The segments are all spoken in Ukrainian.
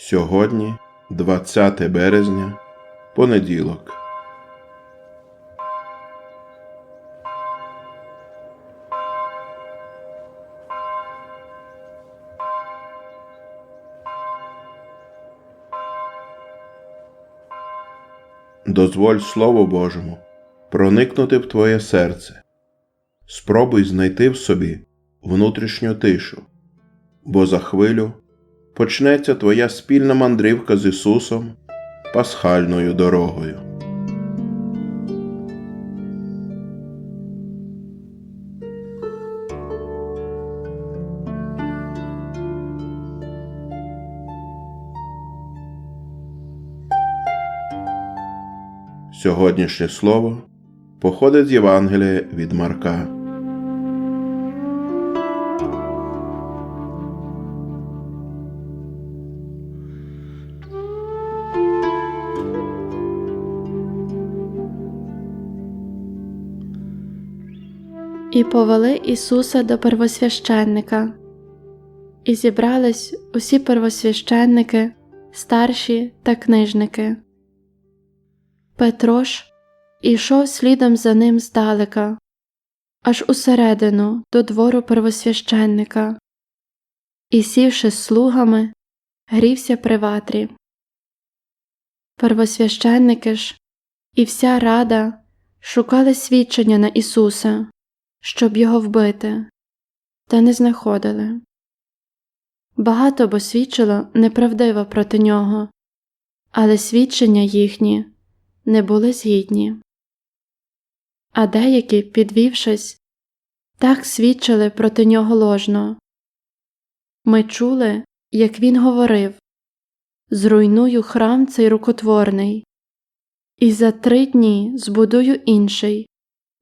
Сьогодні 20 березня, понеділок. Дозволь Слову Божому проникнути в твоє серце. Спробуй знайти в собі внутрішню тишу, бо за хвилю почнеться твоя спільна мандрівка з Ісусом пасхальною дорогою. Сьогоднішнє слово походить з Євангелія від Марка. Повели Ісуса до первосвященника. І зібрались усі первосвященники, старші та книжники. Петро ж ішов слідом за ним здалека, аж усередину до двору первосвященника, і, сівши з слугами, грівся при ватрі. Первосвященники ж і вся рада шукали свідчення на Ісуса, щоб його вбити, та не знаходили. Багато бо свідчило неправдиво проти нього, але свідчення їхні не були згідні. А деякі, підвівшись, так свідчили проти нього ложно. Ми чули, як він говорив Зруйную храм цей рукотворний, і за три дні збудую інший,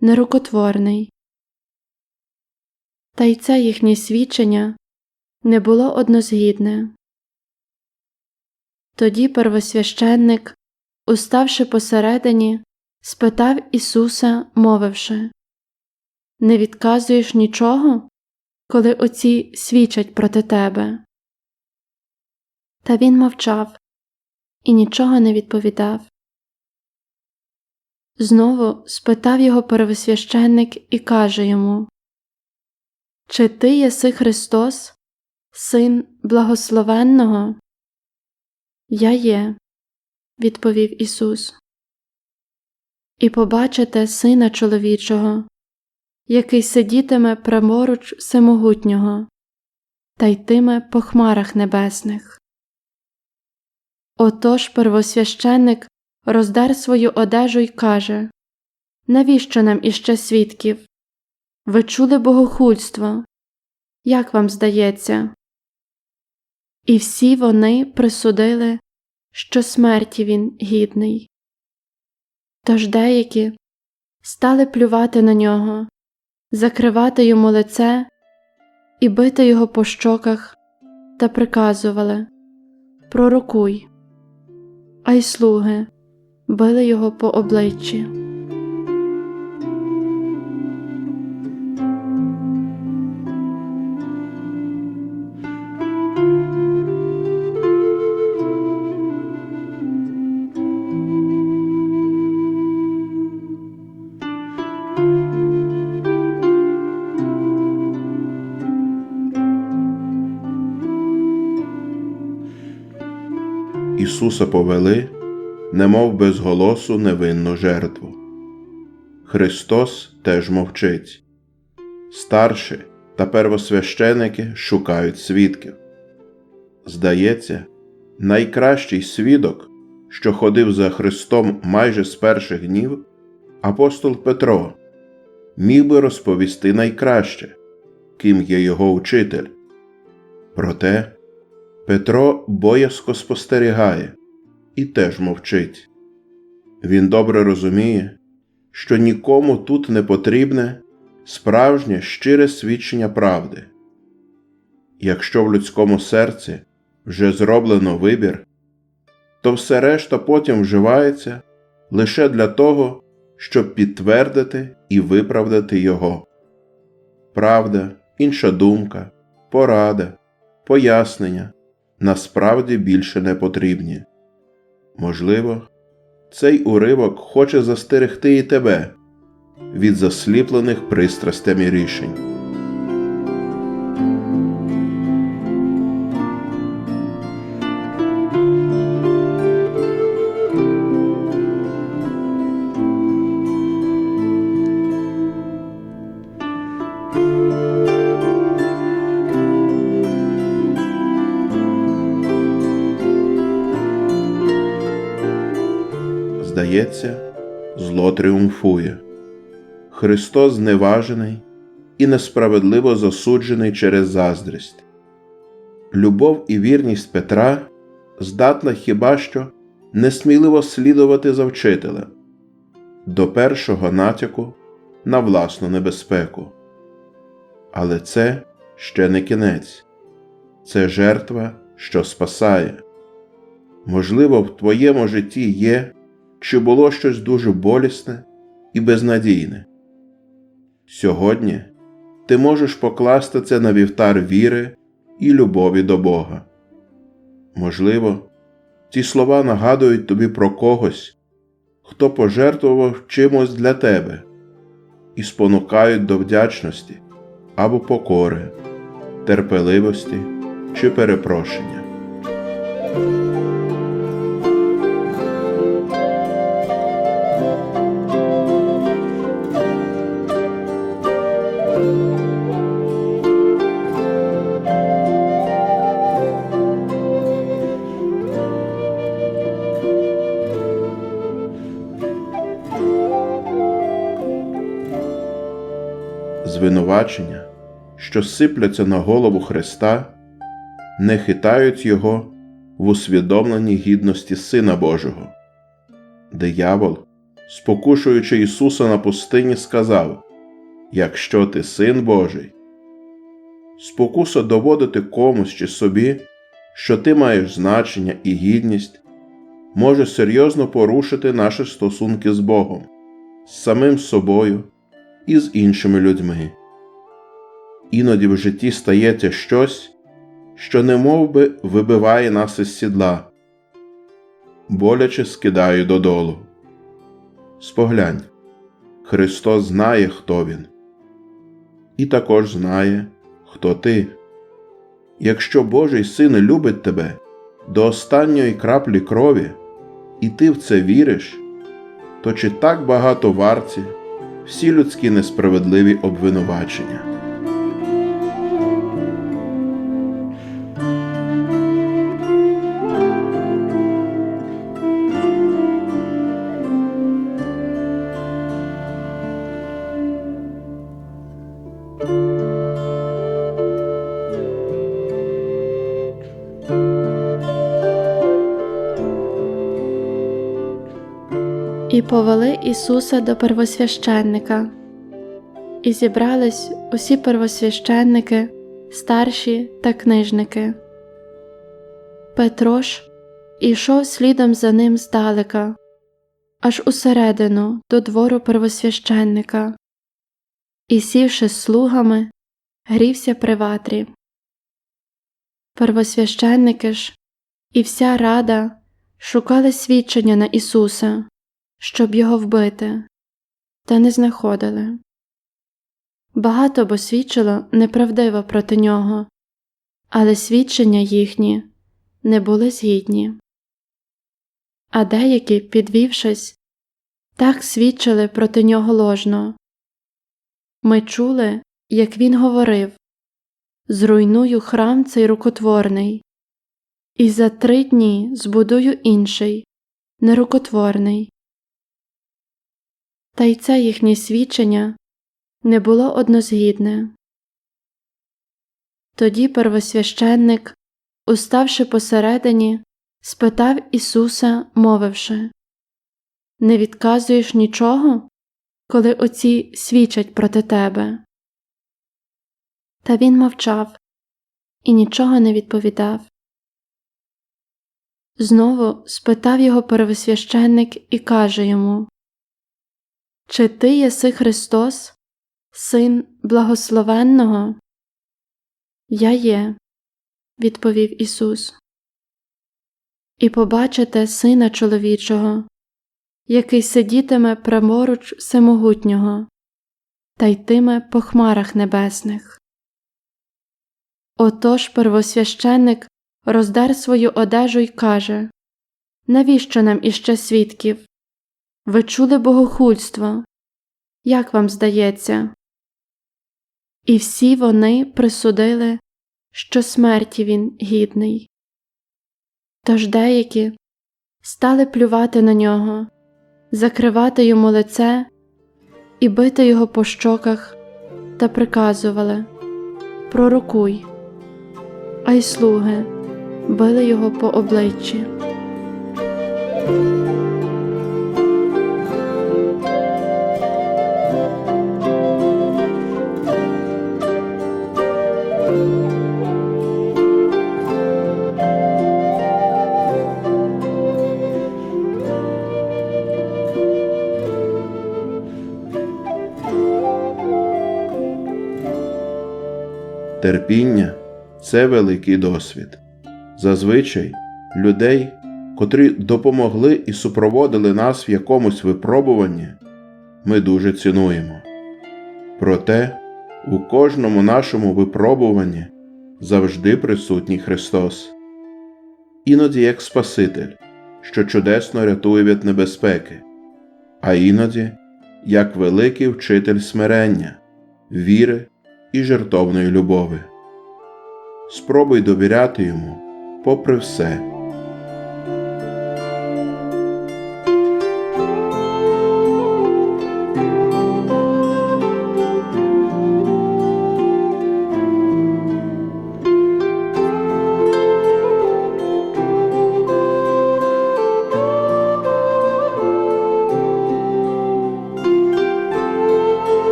нерукотворний. Та й це їхнє свідчення не було однозгідне. Тоді первосвященник, уставши посередині, спитав Ісуса, мовивши Не відказуєш нічого, коли оці свідчать проти тебе? Та він мовчав і нічого не відповідав. Знову спитав його первосвященник і каже йому Чи ти єси Христос, Син благословенного? Я є, відповів Ісус. І побачите Сина чоловічого, який сидітиме праворуч всемогутнього, та йтиме по хмарах небесних. Отож первосвященник роздер свою одежу й каже Навіщо нам іще свідків? Ви чули богохульство? Як вам здається? І всі вони присудили, що смерті він гідний. Тож деякі стали плювати на нього, закривати йому лице і бити його по щоках та приказували Пророкуй. А й слуги били його по обличчі. Ісуса повели, немов без голосу невинну жертву. Христос теж мовчить. Старші та первосвященики шукають свідків. Здається, найкращий свідок, що ходив за Христом майже з перших днів, апостол Петро, міг би розповісти найкраще, ким є його учитель. Проте Петро боязко спостерігає і теж мовчить. Він добре розуміє, що нікому тут не потрібне справжнє щире свідчення правди. Якщо в людському серці вже зроблено вибір, то все решта потім вживається лише для того, щоб підтвердити і виправдати його. Правда, інша думка, порада, пояснення насправді більше не потрібні. Можливо, цей уривок хоче застерегти і тебе від засліплених пристрастями рішень. Здається, зло тріумфує. Христос зневажений і несправедливо засуджений через заздрість. Любов і вірність Петра здатна хіба що несміливо слідувати за вчителем до першого натяку на власну небезпеку. Але це ще не кінець, це жертва, що спасає. Можливо, в твоєму житті є чи було щось дуже болісне і безнадійне. Сьогодні ти можеш покласти це на вівтар віри і любові до Бога. Можливо, ці слова нагадують тобі про когось, хто пожертвував чимось для тебе і спонукають до вдячності або покори, терпеливості чи перепрошення. Звинувачення, що сипляться на голову Христа, не хитають Його в усвідомленні гідності Сина Божого. Диявол, спокушуючи Ісуса на пустині, сказав Якщо ти син Божий, спокуса доводити комусь чи собі, що ти маєш значення і гідність, може серйозно порушити наші стосунки з Богом, з самим собою і з іншими людьми. Іноді в житті стається щось, що немов би вибиває нас із сідла, боляче скидає додолу. Споглянь, Христос знає, хто Він, і також знає, хто ти. Якщо Божий Син любить тебе до останньої краплі крові, і ти в це віриш, то чи так багато варті всі людські несправедливі обвинувачення? Повели Ісуса до первосвященника. І зібрались усі первосвященники, старші та книжники. Петро ж ішов слідом за ним здалека, аж усередину до двору первосвященника, і, сівши з слугами, грівся при ватрі. Первосвященники ж і вся рада шукали свідчення на Ісуса щоб його вбити, та не знаходили. Багато бо свідчило неправдиво проти нього, але свідчення їхні не були згідні. А деякі, підвівшись, так свідчили проти нього ложно. Ми чули, як він говорив Зруйную храм цей рукотворний, і за три дні збудую інший, нерукотворний. Та й це їхнє свідчення не було однозгідне. Тоді первосвященник, уставши посередині, спитав Ісуса, мовивши Не відказуєш нічого, коли оці свідчать проти тебе? Та він мовчав і нічого не відповідав. Знову спитав його первосвященник і каже йому чи ти єси Христос, Син Благословенного? Я є, відповів Ісус. і побачите Сина чоловічого, який сидітиме праворуч всемогутнього та йтиме по хмарах небесних. Отож первосвященник роздер свою одежу й каже Навіщо нам іще свідків? Ви чули богохульство? Як вам здається? І всі вони присудили, що смерті він гідний. Тож деякі стали плювати на нього, закривати йому лице і бити його по щоках та приказували Пророкуй. А й слуги били його по обличчі. Терпіння це великий досвід. Зазвичай людей, котрі допомогли і супроводили нас в якомусь випробуванні, ми дуже цінуємо. Проте у кожному нашому випробуванні завжди присутній Христос, іноді як Спаситель, що чудесно рятує від небезпеки, а іноді як великий вчитель смирення, віри і жертовної любові. Спробуй довіряти йому попри все.